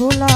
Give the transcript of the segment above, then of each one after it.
ভোলা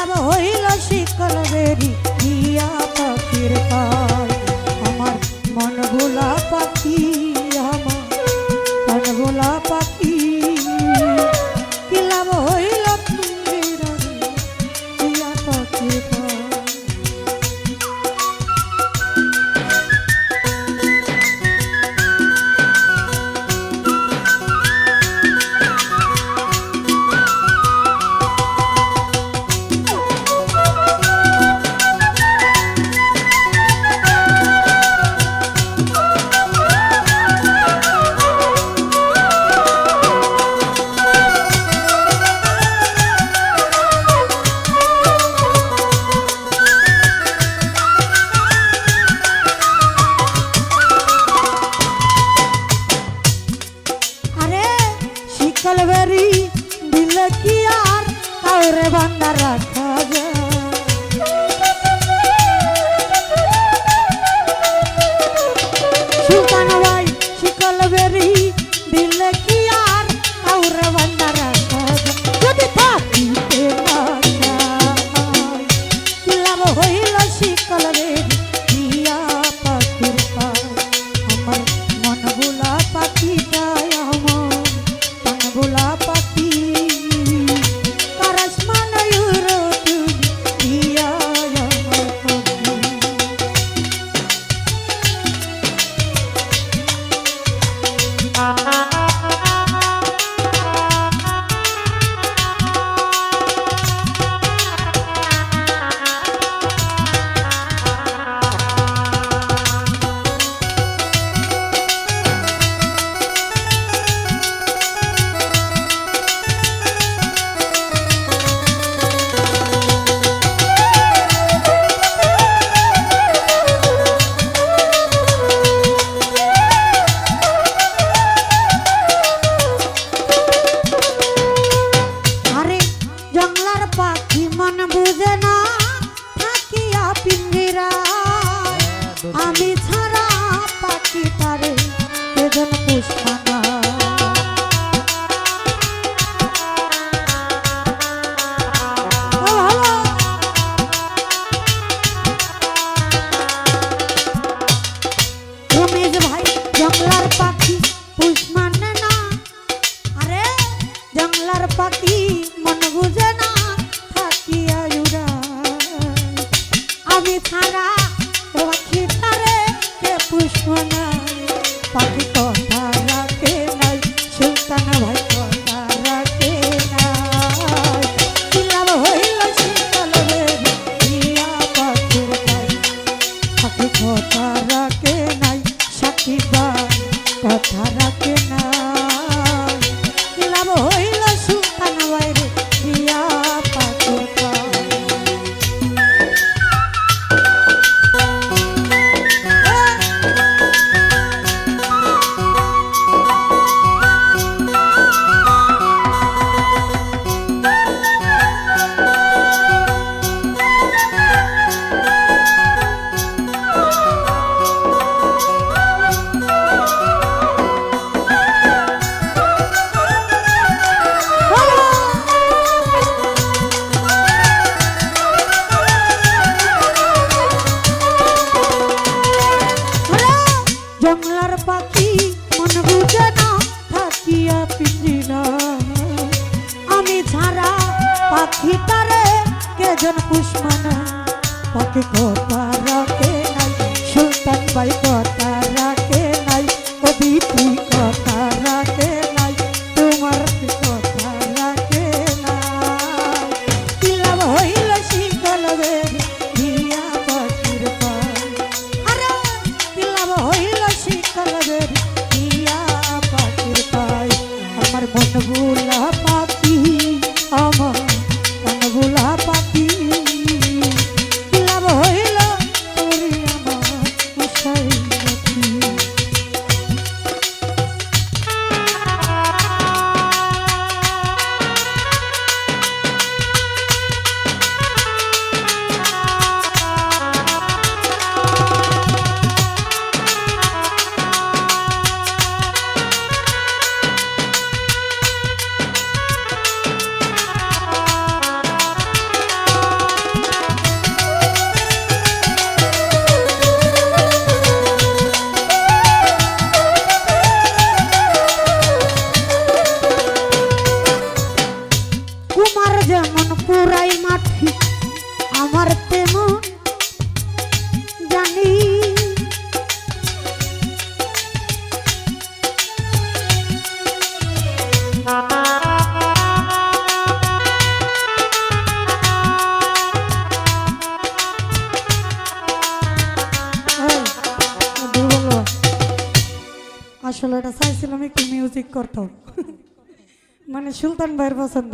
আমার হইল শিকল বেরি, দিয়া পাখির পাল। আমার মন ভোলা পাখি, আমার মন ভোলা পাখি। কিলাম হই বান্না রাখা আমি কথা রাখে না। মারা পাখিটারে কেজন পুষ্মানা পাখি কোপা রাখে নাই? সুলতান বাই কথা রাখে নাই? কবি তুই কথা রাখে যেমন পুরাই মাটি আমার তেমন জানি। আসলে এটা চাইছিলাম একটু মিউজিক করতাম মানে সুলতান ভাইয়ের পছন্দ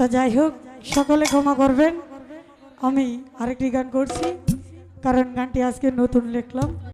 তা যাই হোক, সকলে ক্ষমা করবেন। আমি আরেকটি গান করছি, কারণ গানটি আজকে নতুন লিখলাম।